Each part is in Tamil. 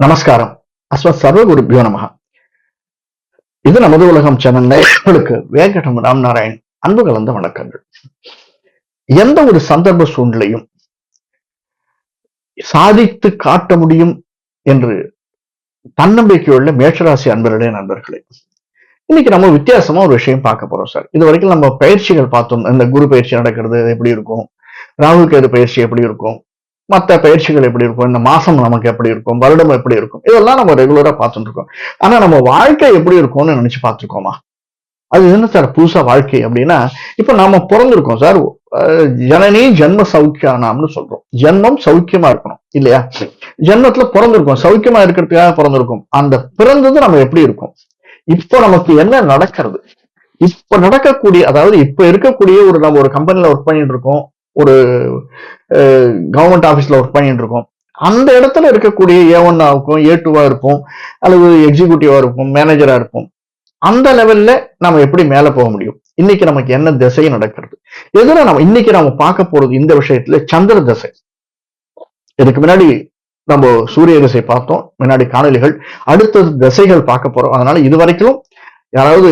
நமஸ்காரம். அஸ்வத் சர்வகுருபியோ நமக இது நமது உலகம் சேனல் உங்களுக்கு வேங்கடம் ராம் நாராயண் அன்பு கலந்த வணக்கங்கள். எந்த ஒரு சந்தர்ப்ப சூழ்நிலையும் சாதித்து காட்ட முடியும் என்று தன்னம்பிக்கையுள்ள மேஷராசி அன்பர்களே நண்பர்களே. இன்னைக்கு நம்ம வித்தியாசமா ஒரு விஷயம் பார்க்க போறோம் சார். இது வரைக்கும் நம்ம பயிற்சிகள் பார்த்தோம். இந்த குரு பயிற்சி நடக்கிறது எப்படி இருக்கும்? ராகுல் கேது பயிற்சி எப்படி இருக்கும்? மற்ற பயிற்சிகள் எப்படி இருக்கும்? இந்த மாசம் நமக்கு எப்படி இருக்கும்? வருடம் எப்படி இருக்கும்? இதெல்லாம் நம்ம ரெகுலரா பார்த்துட்டு இருக்கோம். ஆனா நம்ம வாழ்க்கை எப்படி இருக்கும்னு நினைச்சு பார்த்துருக்கோமா? அது என்ன சார்? புதுசா வாழ்க்கை அப்படின்னா இப்ப நாம பிறந்திருக்கோம் சார். ஜனனி ஜென்ம சௌக்கியானாம்னு சொல்றோம். ஜென்மம் சௌக்கியமா இருக்கணும் இல்லையா? ஜென்மத்துல பிறந்திருக்கோம். சௌக்கியமா இருக்கிறதுக்காக பிறந்திருக்கும். அந்த பிறந்தது நம்ம எப்படி இருக்கும்? இப்போ நமக்கு என்ன நடக்கிறது? இப்ப நடக்கக்கூடிய அதாவது இப்ப இருக்கக்கூடிய ஒரு நம்ம ஒரு கம்பெனில ஒர்க் பண்ணிட்டு இருக்கோம். ஒரு கவர்மெண்ட் ஆஃபீஸில் ஒர்க் பண்ணிட்டு இருக்கோம் அந்த இடத்துல இருக்கக்கூடிய ஏ ஒன்னாவுக்கும் ஏ டூவா இருப்போம் அல்லது எக்ஸிகூட்டிவா இருப்போம் மேனேஜரா இருப்போம். அந்த லெவல்ல நம்ம எப்படி மேல போக முடியும்? இன்னைக்கு நமக்கு என்ன திசை நடக்கிறது? எதுல நம்ம இன்னைக்கு நம்ம பார்க்க போறது இந்த விஷயத்துல சந்திர திசை? இதுக்கு முன்னாடி நம்ம சூரிய திசை பார்த்தோம் முன்னாடி காணொலிகள் அடுத்தது திசைகள் பார்க்க போறோம். அதனால இது வரைக்கும் யாராவது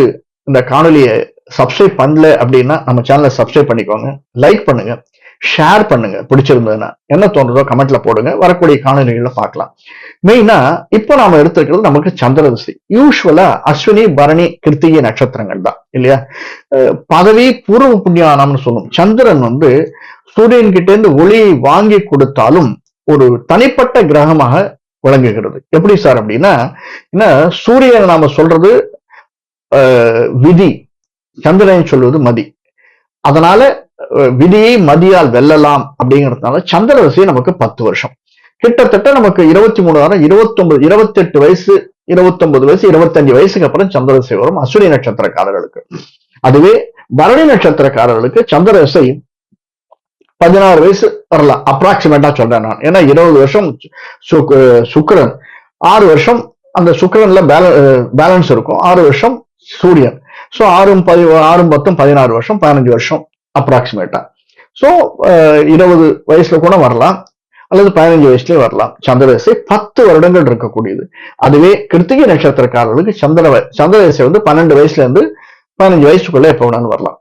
இந்த காணொலியை சப்ஸ்கிரைப் பண்ணல அப்படின்னா நம்ம சேனலை சப்ஸ்கிரைப் பண்ணிக்கோங்க லைக் பண்ணுங்க. ஷேர் பண்ணுங்க. பிடிச்சிருந்ததுன்னா என்ன தோன்றதோ கமெண்ட்ல போடுங்க. வரக்கூடிய காணொலிகளில் பார்க்கலாம். மெயினா இப்போ நாம எடுத்துக்கிறது நமக்கு சந்திரதிசை. யூஸ்வலா அஸ்வினி பரணி கிருத்திகை நட்சத்திரங்கள் தான். இல்லையா? பதவி பூர்வ புண்ணியானம்னு சொல்லும். சந்திரன் வந்து சூரியன் கிட்ட இருந்து ஒளியை வாங்கி கொடுத்தாலும் ஒரு தனிப்பட்ட கிரகமாக விளங்குகிறது. எப்படி சார் அப்படின்னா என்ன சூரியனை நாம சொல்றது விதி. சந்திரன் சொல்வது மதி. அதனால விதியை மதியால் வெல்லலாம் அப்படிங்கிறதுனால சந்திர நமக்கு பத்து வருஷம். கிட்டத்தட்ட நமக்கு இருபத்தி மூணு வாரம். இருபத்தொன்பது இருபத்தெட்டு வயசு இருபத்தொன்பது வயசு இருபத்தஞ்சு வயசுக்கு அப்புறம் சந்திர வரும் அஸ்வினி நட்சத்திரக்காரர்களுக்கு. அதுவே பரணி நட்சத்திரக்காரர்களுக்கு சந்திரசை பதினாறு வயசு வரலாம் அப்ராக்சிமேட்டா சொல்றேன் நான். ஏன்னா இருபது வருஷம் சுக்- ஆறு வருஷம் அந்த சுக்கிரன்ல பேலன்ஸ் இருக்கும். ஆறு வருஷம் சூரியன். ஸோ ஆறும் பதி ஆறும் பத்தும் பதினாறு வருஷம் பதினஞ்சு வருஷம். அப்ராக்சிமேட்டா. ஸோ இருபது வயசுல கூட வரலாம் அல்லது பதினஞ்சு வயசுலயே வரலாம். சந்திரதசை பத்து வருடங்கள் இருக்கக்கூடியது. அதுவே கிருத்திகை நட்சத்திரக்காரர்களுக்கு சந்திர சந்திரதசை வந்து பன்னெண்டு வயசுல இருந்து பதினஞ்சு வயசுக்குள்ள எப்ப வேணாலும் வரலாம்.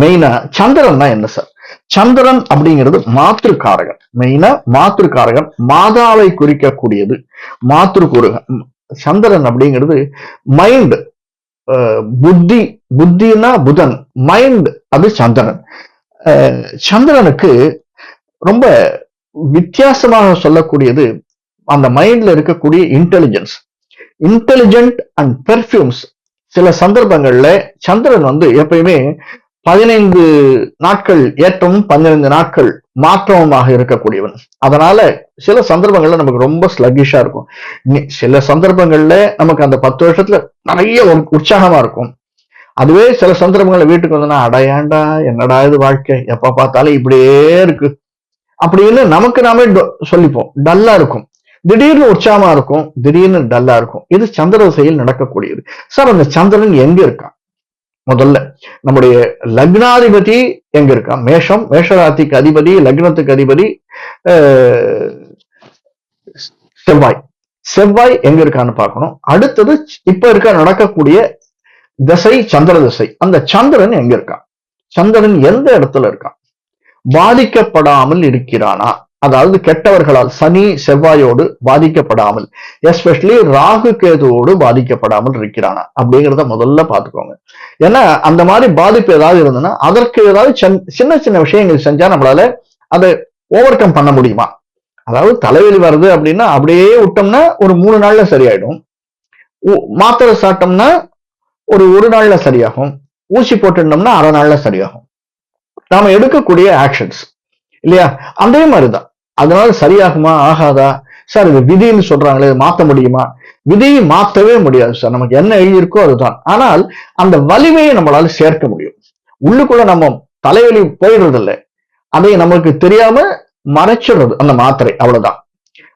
மெயினா சந்திரன்னா என்ன சார் சந்திரன் அப்படிங்கிறது மாத்திருக்காரகன். மெயினா மாத்திருக்காரகன் மாதாவை குறிக்கக்கூடியது. மாத்திரு கூறுகன் சந்திரன் அப்படிங்கிறது மைண்ட் புத்தி புத்தினா புதன் மைண்ட் அது சந்திரன். அஹ், சந்திரனுக்கு ரொம்ப வித்தியாசமாக சொல்லக்கூடியது அந்த மைண்ட்ல இருக்கக்கூடிய இன்டெலிஜென்ஸ் இன்டெலிஜென்ட் அண்ட் பெர்ஃப்யூம்ஸ் சில சந்தர்ப்பங்கள்ல சந்திரன் வந்து எப்பயுமே பதினைந்து நாட்கள் ஏற்றமும் பதினைந்து நாட்கள் மாற்றமுமாக இருக்கக்கூடியவன். அதனால சில சந்தர்ப்பங்கள்ல நமக்கு ரொம்ப ஸ்லகிஷா இருக்கும். சில சந்தர்ப்பங்கள்ல நமக்கு அந்த பத்து வருஷத்துல நிறைய உற்சாகமா இருக்கும். அதுவே சில சந்தர்ப்பங்கள்ல வீட்டுக்கு வந்தோம்னா அடையாண்டா என்னடா இது வாழ்க்கை? எப்ப பார்த்தாலும் இப்படியே இருக்கு. அப்படின்னு நமக்கு நாமே சொல்லிப்போம். டல்லா இருக்கும். திடீர்னு உற்சாகமா இருக்கும். திடீர்னு டல்லா இருக்கும். இது சந்திர திசையில் நடக்கக்கூடியது. சார் அந்த சந்திரன் எங்க இருக்கான்? முதல்ல. நம்முடைய லக்னாதிபதி எங்க இருக்கான் மேஷம். மேஷராத்திக்கு அதிபதி லக்னத்துக்கு அதிபதி செவ்வாய். செவ்வாய் எங்க இருக்கான்னு பார்க்கணும். அடுத்தது இப்ப இருக்க நடக்கக்கூடிய திசை சந்திர திசை. அந்த சந்திரன் எங்க இருக்கான் சந்திரன் எந்த இடத்துல இருக்கான் பாதிக்கப்படாமல் இருக்கிறானா? அதாவது கெட்டவர்களால் சனி செவ்வாயோடு பாதிக்கப்படாமல் எஸ்பெஷலி ராகு கேதுவோடு பாதிக்கப்படாமல் இருக்கிறானா? அப்படிங்கிறத முதல்ல பார்த்துக்கோங்க. ஏன்னா அந்த மாதிரி பாதிப்பு ஏதாவது இருந்ததுன்னா அதற்கு ஏதாவது சின்ன- சின்ன சின்ன விஷயங்கள் செஞ்சா நம்மளால அதை ஓவர் கம் பண்ண முடியுமா? அதாவது தலைவலி வருது அப்படின்னா அப்படியே விட்டோம்னா ஒரு மூணு நாள்ல சரியாயிடும். மாத்திரை சாப்பிட்டோம்னா ஒரு ஒரு நாள்ல சரியாகும். ஊசி போட்டுட்டோம்னா அரை நாள்ல சரியாகும். நாம எடுக்கக்கூடிய ஆக்ஷன்ஸ் இல்லையா? அதே மாதிரிதான். அதனால சரியாகுமா ஆகாதா? சார் இது விதின்னு சொல்றாங்களே இது மாத்த முடியுமா? விதியை மாத்தவே முடியாது சார். நமக்கு என்ன எழுதியிருக்கோ அதுதான். ஆனால் அந்த வலிமையை நம்மளால சேர்க்க முடியும். உள்ளுக்குள்ள நம்ம தலைவலி போயிடுறது இல்லை அதை நமக்கு தெரியாம மறைச்சிடுறது அந்த மாத்திரை. அவ்வளவுதான்.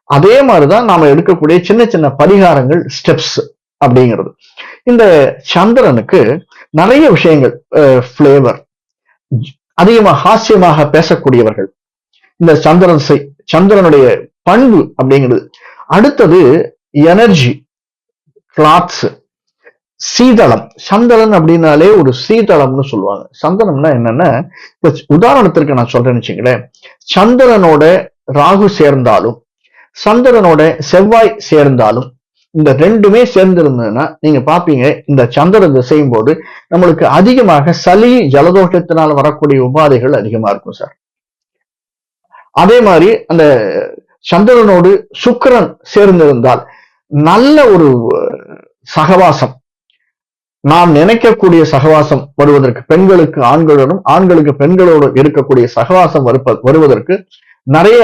அதே மாதிரிதான் நாம எடுக்கக்கூடிய சின்ன சின்ன பரிகாரங்கள் ஸ்டெப்ஸ் அப்படிங்கிறது. இந்த சந்திரனுக்கு நிறைய விஷயங்கள் ஃப்ளேவர் அதிகமா ஹாஸ்யமாக பேசக்கூடியவர்கள். இந்த சந்திரன் செய்- சந்திரனுடைய பண்பு அப்படிங்கிறது. அடுத்தது எனர்ஜி கிளாத்ஸ் சீதளம். சந்திரன் அப்படின்னாலே ஒரு சீதளம்னு சொல்லுவாங்க. சந்தனம்னா என்னன்னா இப்ப உதாரணத்திற்கு நான் சொல்றேன்னு வச்சுங்களேன் சந்திரனோட ராகு சேர்ந்தாலும் சந்திரனோட செவ்வாய் சேர்ந்தாலும் இந்த ரெண்டுமே சேர்ந்திருந்ததுன்னா நீங்க பாப்பீங்க இந்த சந்திரன் செய்யும் போது நம்மளுக்கு அதிகமாக சளி ஜலதோஷத்தினால் வரக்கூடிய உபாதைகள் அதிகமா இருக்கும் சார். அதே மாதிரி அந்த சந்திரனோடு சுக்கிரன் சேர்ந்திருந்தால் நல்ல ஒரு சகவாசம். நாம் நினைக்கக்கூடிய சகவாசம் வருவதற்கு பெண்களுக்கு ஆண்களுடன் ஆண்களுக்கு பெண்களோடு இருக்கக்கூடிய சகவாசம் வருப்ப வருவதற்கு நிறைய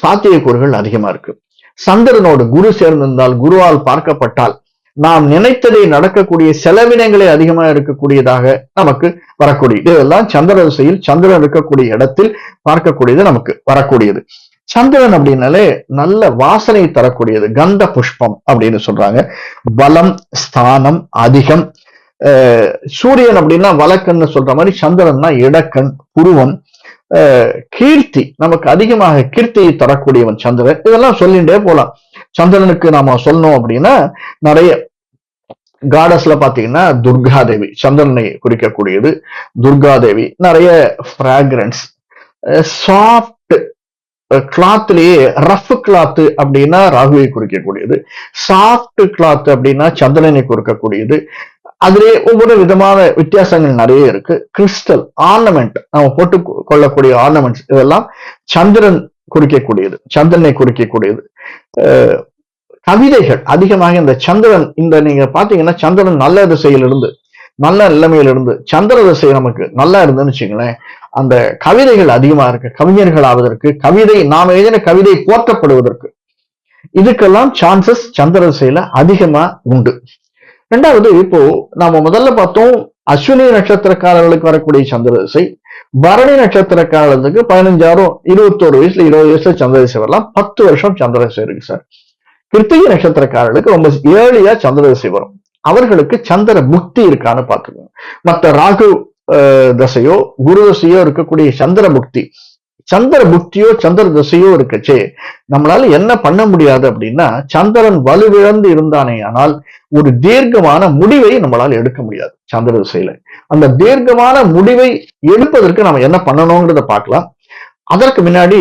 சாத்தியக்கூறுகள் அதிகமா இருக்கு. சந்திரனோடு குரு சேர்ந்திருந்தால் குருவால் பார்க்கப்பட்டால் நாம் நினைத்ததை நடக்கக்கூடிய செலவினங்களை அதிகமா இருக்கக்கூடியதாக நமக்கு வரக்கூடிய இதெல்லாம் சந்திர திசையில் சந்திரன் இருக்கக்கூடிய இடத்தில் பார்க்கக்கூடியது நமக்கு வரக்கூடியது. சந்திரன் அப்படின்னாலே நல்ல வாசனை தரக்கூடியது. கந்த புஷ்பம் அப்படின்னு சொல்றாங்க. பலம் ஸ்தானம் அதிகம். சூரியன் அப்படின்னா வழக்கன்னு சொல்ற மாதிரி சந்திரன்னா இடக்கண் புருவம். கீர்த்தி நமக்கு அதிகமாக கீர்த்தியை தரக்கூடியவன் சந்திரன். இதெல்லாம் சொல்லிட்டே போலாம். சந்திரனுக்கு நாம சொல்லணும் அப்படின்னா நிறைய காடஸ்ல பாத்தீங்கன்னா துர்காதேவி சந்திரனை குறிக்கக்கூடியது துர்காதேவி. நிறைய ஃப்ராக்ரன்ஸ் சாஃப்ட் கிளாத்லயே ரஃப் கிளாத் அப்படின்னா ராகுவை குறிக்கக்கூடியது. சாஃப்ட் கிளாத் அப்படின்னா சந்திரனை குறிக்கக்கூடியது. அதுலேயே ஒவ்வொரு விதமான வித்தியாசங்கள் நிறைய இருக்கு. கிறிஸ்டல் ஆர்னமெண்ட் நம்ம போட்டு கொள்ளக்கூடிய ஆர்னமெண்ட்ஸ் இதெல்லாம் சந்திரன் குறிக்கக்கூடியது. சந்திரனை குறிக்கக்கூடியது. கவிதைகள் அதிகமாக இந்த சந்திரன் இந்த நீங்க பாத்தீங்கன்னா சந்திரன் நல்ல திசையிலிருந்து நல்ல நிலைமையிலிருந்து சந்திர திசை நமக்கு நல்லா இருந்துன்னு வச்சுங்களேன் அந்த கவிதைகள் அதிகமா இருக்கு. கவிஞர்கள் ஆவதற்கு கவிதை நாம எழுதின கவிதை போற்றப்படுவதற்கு. இதுக்கெல்லாம் சான்சஸ் சந்திர திசையில அதிகமா உண்டு. ரெண்டாவது இப்போ நாம முதல்ல பார்த்தோம் அஸ்வினி நட்சத்திரக்காரர்களுக்கு வரக்கூடிய சந்திர திசை. பரணி நட்சத்திரக்காரர்களுக்கு பதினஞ்சாயிரம் இருபத்தோரு வயசுல இருபது வயசுல சந்திர திசை வரலாம். பத்து வருஷம் சந்திர திசை இருக்கு சார். கிருத்திகை நட்சத்திரக்காரர்களுக்கு ரொம்ப ஏழியா சந்திரதசை வரும். அவர்களுக்கு சந்திர புக்தி இருக்கான்னு பார்த்துக்கோங்க. மற்ற ராகு தசையோ குரு தசையோ இருக்கக்கூடிய சந்திர புக்தி சந்திர புக்தியோ சந்திர தசையோ இருக்கச்சே நம்மளால என்ன பண்ண முடியாது அப்படின்னா சந்திரன் வலுவிழந்து இருந்தானே ஆனால் ஒரு தீர்க்கமான முடிவை நம்மளால எடுக்க முடியாது சந்திர திசையில. அந்த தீர்க்கமான முடிவை எடுப்பதற்கு நம்ம என்ன பண்ணணுங்கிறத பார்க்கலாம். அதற்கு முன்னாடி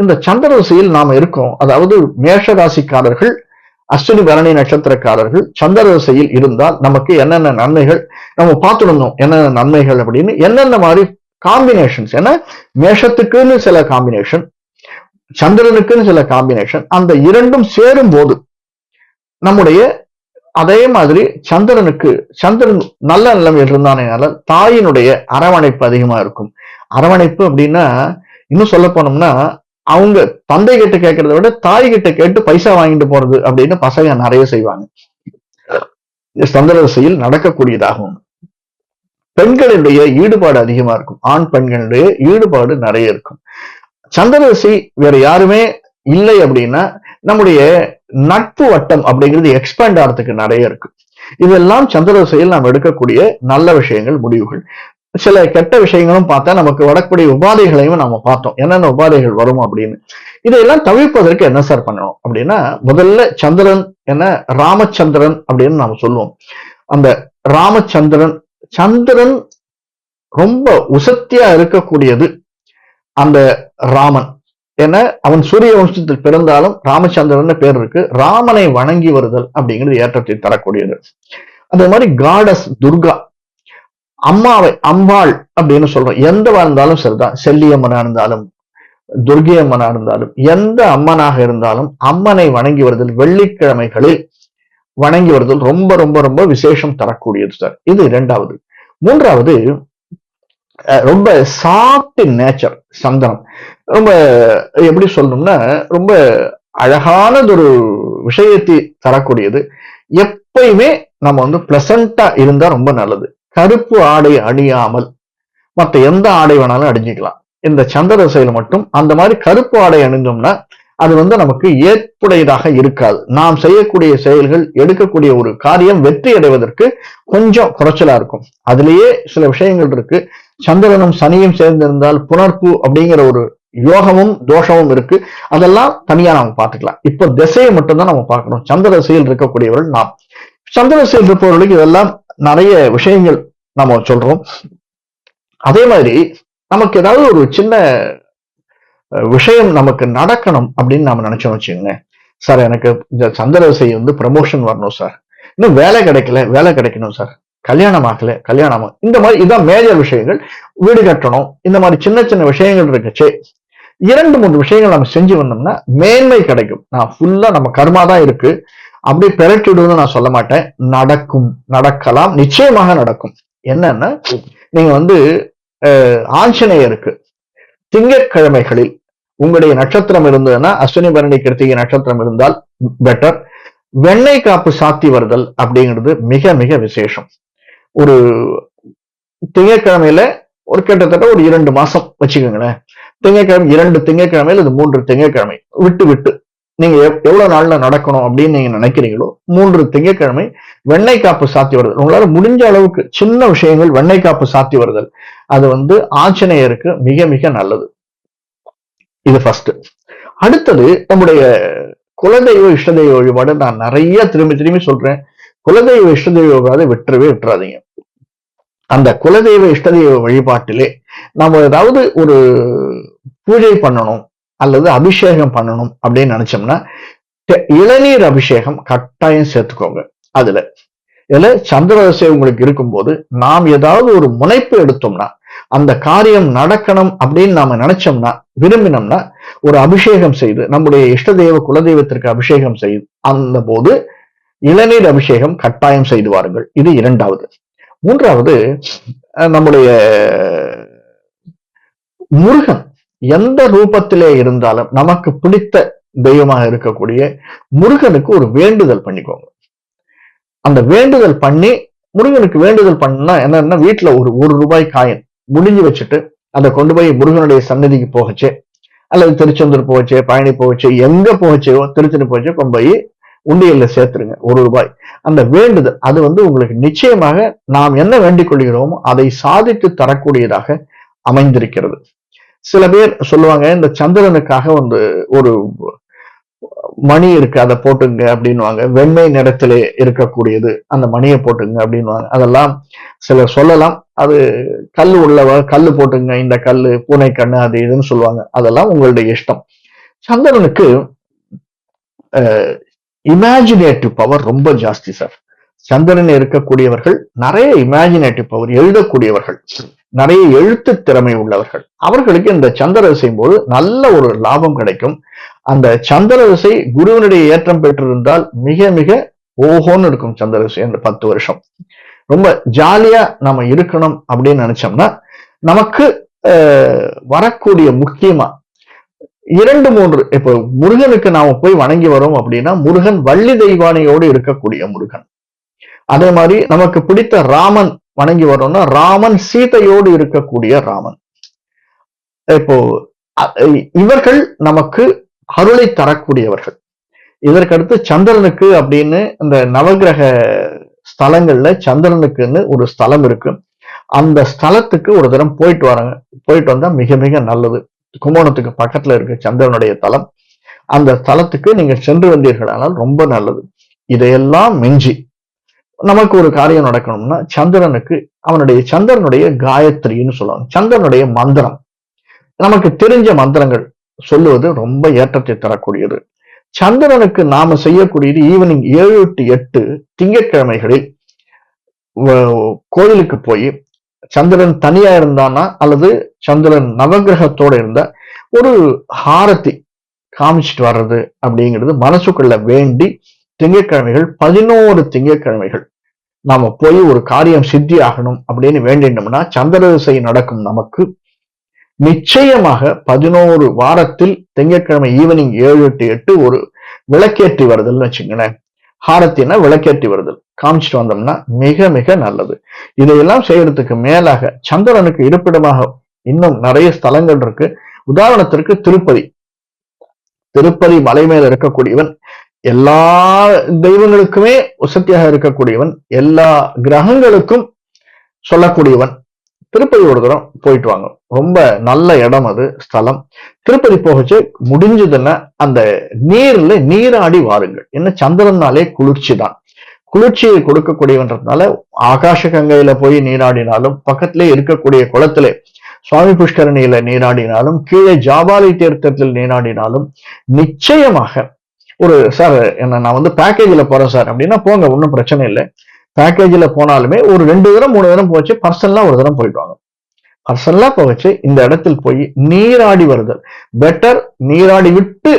இந்த சந்திர திசையில் நாம இருக்கோம். அதாவது மேஷ ராசிக்காரர்கள் அஸ்வினி பரணி நட்சத்திரக்காரர்கள் சந்திர திசையில் இருந்தால் நமக்கு என்னென்ன நன்மைகள் நம்ம பார்த்துடணும் என்னென்ன நன்மைகள் அப்படின்னு என்னென்ன மாதிரி காம்பினேஷன்ஸ் ஏன்னா மேஷத்துக்குன்னு சில காம்பினேஷன் சந்திரனுக்குன்னு சில காம்பினேஷன் அந்த இரண்டும் சேரும் போது நம்முடைய அதே மாதிரி சந்திரனுக்கு சந்திரன் நல்ல நிலைமையில் இருந்தானேனால தாயினுடைய அரவணைப்பு அதிகமா இருக்கும். அரவணைப்பு அப்படின்னா இன்னும் சொல்ல போனோம்னா அவங்க தந்தை கிட்ட கேட்கறத விட தாய் கிட்ட கேட்டு பைசா வாங்கிட்டு போறது அப்படின்னு பசங்க நிறைய செய்வாங்க. சந்திரசையில் நடக்கக்கூடியதாகும் பெண்களுடைய ஈடுபாடு அதிகமா இருக்கும். ஆண் பெண்களுடைய ஈடுபாடு நிறைய இருக்கும். சந்திரதிசை வேற யாருமே இல்லை அப்படின்னா நம்முடைய நட்பு வட்டம் அப்படிங்கிறது எக்ஸ்பேண்ட் ஆகிறதுக்கு நிறைய இருக்கு. இதெல்லாம் சந்திரசையில் நாம் எடுக்கக்கூடிய நல்ல விஷயங்கள் முடிவுகள். சில கெட்ட விஷயங்களும் பார்த்தா நமக்கு வரக்கூடிய உபாதைகளையும் நம்ம பார்த்தோம். என்னென்ன உபாதைகள் வரும் அப்படின்னு? இதையெல்லாம் தவிர்ப்பதற்கு என்ன சார் பண்ணணும்? அப்படின்னா முதல்ல சந்திரன் என்ன ராமச்சந்திரன் அப்படின்னு நாம சொல்லுவோம். அந்த ராமச்சந்திரன் சந்திரன் ரொம்ப உசத்தியா இருக்கக்கூடியது அந்த ராமன். ஏன்னா அவன் சூரிய வம்சத்தில் பிறந்தாலும் ராமச்சந்திரன் பேர் இருக்கு. ராமனை வணங்கி வருதல் அப்படிங்கிறது ஏற்றத்தை தரக்கூடியது. அதே மாதிரி காடஸ் துர்கா அம்மாவை அம்பாள் அப்படின்னு சொல்றோம். எந்த இருந்தாலும் சரிதான். செல்லியம்மனா இருந்தாலும் துர்கி அம்மனா இருந்தாலும் எந்த அம்மனாக இருந்தாலும் அம்மனை வணங்கி வருதல் வெள்ளிக்கிழமைகளில் வணங்கி வருதல் ரொம்ப ரொம்ப ரொம்ப விசேஷம் தரக்கூடியது சார். இது இரண்டாவது. மூன்றாவது ரொம்ப சாஃப்ட் நேச்சர் சந்தனம். ரொம்ப எப்படி சொல்லணும்னா ரொம்ப அழகானது ஒரு விஷயத்தை தரக்கூடியது. எப்பயுமே நம்ம வந்து பிளசண்டா இருந்தா ரொம்ப நல்லது. கருப்பு ஆடை அணியாமல் மற்ற எந்த ஆடை வேணாலும் அணிஞ்சிக்கலாம். இந்த சந்திர திசையில மட்டும் அந்த மாதிரி கருப்பு ஆடை அணிஞ்சோம்னா அது வந்து நமக்கு ஏற்புடையதாக இருக்காது. நாம் செய்யக்கூடிய செயல்கள் எடுக்கக்கூடிய ஒரு காரியம் வெற்றி அடைவதற்கு கொஞ்சம் குறைச்சலா இருக்கும். அதுலயே சில விஷயங்கள் இருக்கு. சந்திரனும் சனியும் சேர்ந்திருந்தால் புணர்ப்பு அப்படிங்கிற ஒரு யோகமும் தோஷமும் இருக்கு. அதெல்லாம் தனியா நம்ம பார்த்துக்கலாம். இப்ப திசையை மட்டும்தான் நம்ம பார்க்கணும். சந்திர திசையில் இருக்கக்கூடியவர்கள் நாம். சந்திர திசையில் இருப்பவர்களுக்கு இதெல்லாம் நிறைய விஷயங்கள் நம்ம சொல்றோம். அதே மாதிரி நமக்கு ஏதாவது ஒரு சின்ன விஷயம் நமக்கு நடக்கணும் அப்படின்னு நாம நினைச்சோம் வச்சுக்கோங்களேன் சார் எனக்கு இந்த சந்திரசை வந்து ப்ரமோஷன் வரணும் சார் இன்னும் வேலை கிடைக்கல வேலை கிடைக்கணும் சார் கல்யாணம் ஆகல கல்யாணம் இந்த மாதிரி இதான் மேஜர் விஷயங்கள். வீடு கட்டணும் இந்த மாதிரி சின்ன சின்ன விஷயங்கள் இருக்குச்சே இரண்டு மூன்று விஷயங்கள் நம்ம செஞ்சு வந்தோம்னா மேன்மை கிடைக்கும். நான் ஃபுல்லா நம்ம கர்மா தான் இருக்கு. அப்படி பெரட்டி நான் சொல்ல மாட்டேன். நடக்கும் நடக்கலாம் நிச்சயமாக நடக்கும். என்னன்னா நீங்க வந்து ஆஞ்சநேயருக்கு திங்கட்கிழமைகளில் உங்களுடைய நட்சத்திரம் இருந்ததுன்னா அஸ்வினி பரணி கிருத்திகை நட்சத்திரம் இருந்தால் பெட்டர் வெண்ணெய் காப்பு சாத்தி வருதல் அப்படிங்கிறது மிக மிக விசேஷம். ஒரு திங்கட்கிழமையில ஒரு கிட்டத்தட்ட ஒரு இரண்டு மாசம் வச்சுக்கோங்களேன். திங்கட்கிழமை இரண்டு திங்கட்கிழமையில இது மூன்று திங்கட்கிழமை. விட்டு விட்டு நீங்க எவ்வளவு நாள்ல நடக்கணும் அப்படின்னு நீங்க நினைக்கிறீங்களோ மூன்று திங்கட்கிழமை வெண்ணெய் காப்பு சாத்தி வருதல். உங்களால முடிஞ்ச அளவுக்கு சின்ன விஷயங்கள் வெண்ணெய் காப்பு சாத்தி வருதல். அது வந்து ஆஞ்சநேயருக்கு மிக மிக நல்லது. இது ஃபர்ஸ்ட் அடுத்தது நம்முடைய குலதெய்வ இஷ்டதெய்வ வழிபாடு நான் நிறைய திரும்பி திரும்பி சொல்றேன். குலதெய்வ இஷ்டதெய்வ வழிபாடு விட்டுறவே விட்டுறாதீங்க. அந்த குலதெய்வ இஷ்டதெய்வ வழிபாட்டிலே நம்ம ஏதாவது ஒரு பூஜை பண்ணணும். அல்லது அபிஷேகம் பண்ணணும் அப்படின்னு நினைச்சோம்னா இளநீர் அபிஷேகம் கட்டாயம் சேர்த்துக்கோங்க. அதுல இதுல சந்திரதசை உங்களுக்கு இருக்கும்போது நாம் ஏதாவது ஒரு முனைப்பு எடுத்தோம்னா அந்த காரியம் நடக்கணும் அப்படின்னு நாம நினைச்சோம்னா விரும்பினோம்னா ஒரு அபிஷேகம் செய்து நம்முடைய இஷ்ட தெய்வ குலதெய்வத்திற்கு அபிஷேகம் செய்து அந்த போது இளநீர் அபிஷேகம் கட்டாயம் செய்து வாருங்கள். இது இரண்டாவது. மூன்றாவது அஹ், நம்முடைய முருகன் எந்த ரூபத்திலே இருந்தாலும் நமக்கு பிடித்த தெய்வமாக இருக்கக்கூடிய முருகனுக்கு ஒரு வேண்டுதல் பண்ணிக்கோங்க. அந்த வேண்டுதல் பண்ணி முருகனுக்கு வேண்டுதல் பண்ணா என்னன்னா வீட்டுல ஒரு ஒரு ரூபாய் காயின் முடிஞ்சு வச்சுட்டு அதை கொண்டு போய் முருகனுடைய சன்னதிக்கு போகச்சு அல்லது திருச்செந்தூர் போகச்சு பழனி போகச்சு எங்க போகச்சோ திருச்செந்தூர் போகச்சோ கொண்டு போய் உண்டியல்ல சேர்த்துருங்க ஒரு ரூபாய். அந்த வேண்டுதல் அது வந்து உங்களுக்கு நிச்சயமாக நாம் என்ன வேண்டிக் கொள்கிறோமோ அதை சாதித்து தரக்கூடியதாக அமைந்திருக்கிறது. சில பேர் சொல்லுவாங்க இந்த சந்திரனுக்காக வந்து ஒரு மணி இருக்கு அதை போட்டுங்க அப்படின்னுவாங்க. வெண்மை நிறத்திலே இருக்கக்கூடியது அந்த மணியை போட்டுங்க அப்படின்னுவாங்க. அதெல்லாம் சிலர் சொல்லலாம். அது கல் உள்ளவ கல்லு போட்டுங்க இந்த கல்லு பூனை கண்ணு அது இதுன்னு சொல்லுவாங்க. அதெல்லாம் உங்களுடைய இஷ்டம். சந்திரனுக்கு இமேஜினேட்டிவ் பவர் ரொம்ப ஜாஸ்தி சார் சந்திரன் இருக்கக்கூடியவர்கள் நிறைய இமேஜினேட்டிவ் பவர் எழுதக்கூடியவர்கள். நிறைய எழுத்து திறமை உள்ளவர்கள். அவர்களுக்கு இந்த சந்திர திசையும் போது நல்ல ஒரு லாபம் கிடைக்கும். அந்த சந்திர திசை குருவனுடைய ஏற்றம் பெற்றிருந்தால் மிக மிக ஓஹோன்னு இருக்கும் சந்திர திசை அந்த பத்து வருஷம். ரொம்ப ஜாலியா நம்ம இருக்கணும் அப்படின்னு நினைச்சோம்னா நமக்கு அஹ், வரக்கூடிய முக்கியமா இரண்டு மூன்று இப்போ முருகனுக்கு நாம போய் வணங்கி வரோம் அப்படின்னா முருகன் வள்ளி தெய்வானையோடு இருக்கக்கூடிய முருகன். அதே மாதிரி நமக்கு பிடித்த ராமன் வணங்கி வரோம்னா ராமன் சீதையோடு இருக்கக்கூடிய ராமன். இப்போ இவர்கள் நமக்கு அருளை தரக்கூடியவர்கள். இதற்கடுத்து சந்திரனுக்கு அப்படின்னு இந்த நவகிரக ஸ்தலங்கள்ல சந்திரனுக்குன்னு ஒரு ஸ்தலம் இருக்கு. அந்த ஸ்தலத்துக்கு ஒரு தரம் போயிட்டு வராங்க. போயிட்டு வந்தா மிக மிக நல்லது. கும்போணத்துக்கு பக்கத்துல இருக்கு சந்திரனுடைய தலம். அந்த ஸ்தலத்துக்கு நீங்க சென்று வந்தீர்களானால் ரொம்ப நல்லது. இதையெல்லாம் மிஞ்சி நமக்கு ஒரு காரியம் நடக்கணும்னா சந்திரனுக்கு அவனுடைய சந்திரனுடைய காயத்ரின்னு சொல்லுவாங்க. சந்திரனுடைய மந்திரம். நமக்கு தெரிஞ்ச மந்திரங்கள் சொல்லுவது ரொம்ப ஏற்றத்தை தரக்கூடியது. சந்திரனுக்கு நாம செய்யக்கூடியது ஈவினிங் ஏழு டு எட்டு திங்கட்கிழமைகளில் கோயிலுக்கு போய் சந்திரன் தனியா இருந்தானா அல்லது சந்திரன் நவகிரகத்தோட இருந்தா ஒரு ஹாரத்தி காமிச்சிட்டு வர்றது அப்படிங்கிறது மனசுக்குள்ள வேண்டி திங்கட்கிழமைகள் பதினோரு திங்கட்கிழமைகள் நாம போய் ஒரு காரியம் சித்தி ஆகணும் அப்படின்னு வேண்டினோம்னா சந்திர திசை நடக்கும் நமக்கு. நிச்சயமாக பதினோரு வாரத்தில் திங்கட்கிழமை ஈவினிங் ஏழு டு எட்டு ஒரு விளக்கேற்றி வருதல்னு வச்சுங்களேன் ஹாரத்தினா விளக்கேற்றி வருதல். காமிச்சிட்டு வந்தோம்னா மிக மிக நல்லது. இதையெல்லாம் செய்யறதுக்கு மேலாக சந்திரனுக்கு இருப்பிடமாக இன்னும் நிறைய ஸ்தலங்கள் இருக்கு. உதாரணத்திற்கு திருப்பதி. திருப்பதி மலை மேல இருக்கக்கூடியவன் எல்லா தெய்வங்களுக்குமே உசத்தியாக இருக்கக்கூடியவன் எல்லா கிரகங்களுக்கும் சொல்லக்கூடியவன் திருப்பதி ஒரு தூரம் போயிட்டு வாங்க. ரொம்ப நல்ல இடம் அது ஸ்தலம். திருப்பதி போகச்சு முடிஞ்சதுன்னா அந்த நீர்ல நீராடி வாருங்கள். என்ன சந்திரனாலே குளிர்ச்சி தான் குளிர்ச்சியை கொடுக்கக்கூடியவன்றதுனால ஆகாஷ கங்கையில போய் நீராடினாலும் பக்கத்திலே இருக்கக்கூடிய குளத்திலே சுவாமி புஷ்கரணியில நீராடினாலும் கீழே ஜாபாலை தீர்த்தத்தில் நீராடினாலும் நிச்சயமாக ஒரு சார் என்ன நான் வந்து பேக்கேஜ்ல போறேன் சார். அப்படின்னா போங்க ஒன்றும் பிரச்சனை இல்லை. பேக்கேஜ்ல போனாலுமே ஒரு ரெண்டு தரம் மூணு தரம் போச்சு பர்சனலாக ஒரு தரம் போயிடுவாங்க. பர்சனலாக போகச்சு இந்த இடத்தில் போய் நீராடி வருதல். பெட்டர் நீராடி விட்டு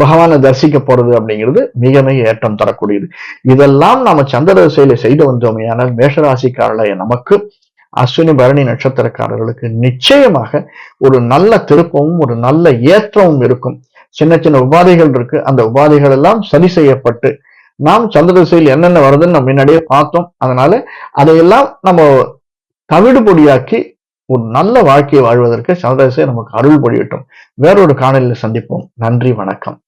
பகவானை தரிசிக்க போறது அப்படிங்கிறது மிக மிக ஏற்றம் தரக்கூடியது. இதெல்லாம் நாம சந்திர திசையில செய்து வந்தோமே ஆனால் நமக்கு அஸ்வினி பரணி நட்சத்திரக்காரர்களுக்கு நிச்சயமாக ஒரு நல்ல திருப்பமும் ஒரு நல்ல ஏற்றமும் இருக்கும். சின்ன சின்ன உபாதைகள் இருக்கு. அந்த உபாதைகள் எல்லாம் சரி செய்யப்பட்டு நாம் சந்திர திசையில் என்னென்ன வருதுன்னு நம்ம முன்னாடியே பார்த்தோம். அதனால அதையெல்லாம் நம்ம தவிடு பொடியாக்கி ஒரு நல்ல வாழ்க்கையை வாழ்வதற்கு சந்திர திசை நமக்கு அருள் பொடியட்டும் வேறொரு காணொலியில் சந்திப்போம். நன்றி வணக்கம்.